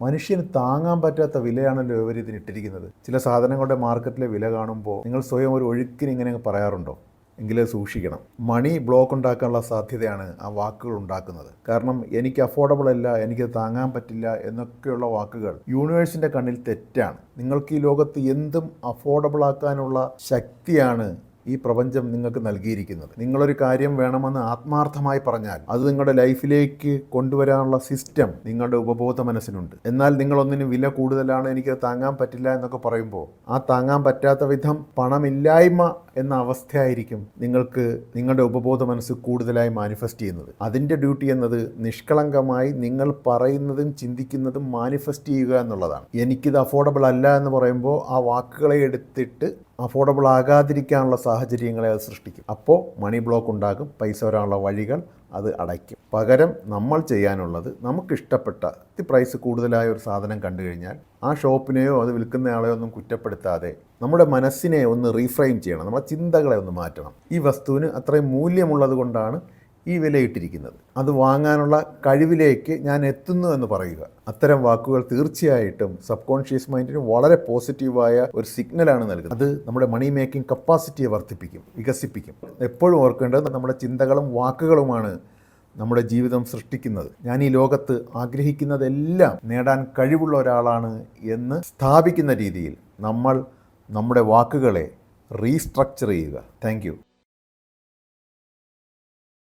മനുഷ്യന് താങ്ങാൻ പറ്റാത്ത വിലയാണല്ലോ ഇവർ ഇതിന് ഇട്ടിരിക്കുന്നത്. ചില സാധനങ്ങളുടെ മാർക്കറ്റിലെ വില കാണുമ്പോൾ നിങ്ങൾ സ്വയം ഒരു ഒഴുക്കിന് ഇങ്ങനെ പറയാറുണ്ടോ? എങ്കിലേ സൂക്ഷിക്കണം. മണി ബ്ലോക്ക് ഉണ്ടാക്കാനുള്ള സാധ്യതയാണ് ആ വാക്കുകൾ ഉണ്ടാക്കുന്നത്. കാരണം എനിക്ക് അഫോർഡബിൾ അല്ല എനിക്ക് താങ്ങാൻ പറ്റില്ല എന്നൊക്കെയുള്ള വാക്കുകൾ യൂണിവേഴ്സിന്റെ കണ്ണിൽ തെറ്റാണ്. നിങ്ങൾക്ക് ഈ ലോകത്ത് എന്തും അഫോർഡബിൾ ആക്കാനുള്ള ശക്തിയാണ് ഈ പ്രപഞ്ചം നിങ്ങൾക്ക് നൽകിയിരിക്കുന്നത്. നിങ്ങളൊരു കാര്യം വേണമെന്ന് ആത്മാർത്ഥമായി പറഞ്ഞാൽ അത് നിങ്ങളുടെ ലൈഫിലേക്ക് കൊണ്ടുവരാനുള്ള സിസ്റ്റം നിങ്ങളുടെ ഉപബോധ മനസ്സിനുണ്ട് എന്നാൽ നിങ്ങളൊന്നിന് വില കൂടുതലാണ് എനിക്ക് താങ്ങാൻ പറ്റില്ല എന്നൊക്കെ പറയുമ്പോൾ ആ താങ്ങാൻ പറ്റാത്ത വിധം പണമില്ലായ്മ എന്ന അവസ്ഥയായിരിക്കും നിങ്ങൾക്ക് നിങ്ങളുടെ ഉപബോധ മനസ്സ് കൂടുതലായി മാനിഫെസ്റ്റ് ചെയ്യുന്നത്. അതിന്റെ ഡ്യൂട്ടി എന്നത് നിഷ്കളങ്കമായി നിങ്ങൾ പറയുന്നതും ചിന്തിക്കുന്നതും മാനിഫെസ്റ്റ് ചെയ്യുക എന്നുള്ളതാണ്. എനിക്കിത് അഫോർഡബിൾ അല്ല എന്ന് പറയുമ്പോൾ ആ വാക്കുകളെ എടുത്തിട്ട് അഫോർഡബിൾ ആകാതിരിക്കാനുള്ള സാഹചര്യങ്ങളെ അത് സൃഷ്ടിക്കും. അപ്പോൾ മണി ബ്ലോക്ക് ഉണ്ടാകും പൈസ വരാനുള്ള വഴികൾ അത് അടയ്ക്കും. പകരം നമ്മൾ ചെയ്യാനുള്ളത് നമുക്കിഷ്ടപ്പെട്ട പ്രൈസ് കൂടുതലായ ഒരു സാധനം കണ്ടു കഴിഞ്ഞാൽ ആ ഷോപ്പിനെയോ അത് വിൽക്കുന്നയാളെയോ ഒന്നും കുറ്റപ്പെടുത്താതെ നമ്മുടെ മനസ്സിനെ ഒന്ന് റീഫ്രെയിം ചെയ്യണം നമ്മുടെ ചിന്തകളെ ഒന്ന് മാറ്റണം. ഈ വസ്തുവിന് അത്രയും മൂല്യമുള്ളത് കൊണ്ടാണ് ഈ വിലയിട്ടിരിക്കുന്നത്. അത് വാങ്ങാനുള്ള കഴിവിലേക്ക് ഞാൻ എത്തുന്നു എന്ന് പറയുക. അത്തരം വാക്കുകൾ തീർച്ചയായിട്ടും സബ് കോൺഷ്യസ് മൈൻഡിന് വളരെ പോസിറ്റീവായ ഒരു സിഗ്നലാണ് നൽകുന്നത്. അത് നമ്മുടെ മണി മേക്കിംഗ് കപ്പാസിറ്റിയെ വർദ്ധിപ്പിക്കും വികസിപ്പിക്കും. എപ്പോഴും ഓർക്കേണ്ടത് നമ്മുടെ ചിന്തകളും വാക്കുകളുമാണ് നമ്മുടെ ജീവിതം സൃഷ്ടിക്കുന്നത്. ഞാൻ ഈ ലോകത്ത് ആഗ്രഹിക്കുന്നതെല്ലാം നേടാൻ കഴിവുള്ള ഒരാളാണ് എന്ന് സ്ഥാപിക്കുന്ന രീതിയിൽ നമ്മൾ നമ്മുടെ വാക്കുകളെ റീസ്ട്രക്ചർ ചെയ്യുക. താങ്ക്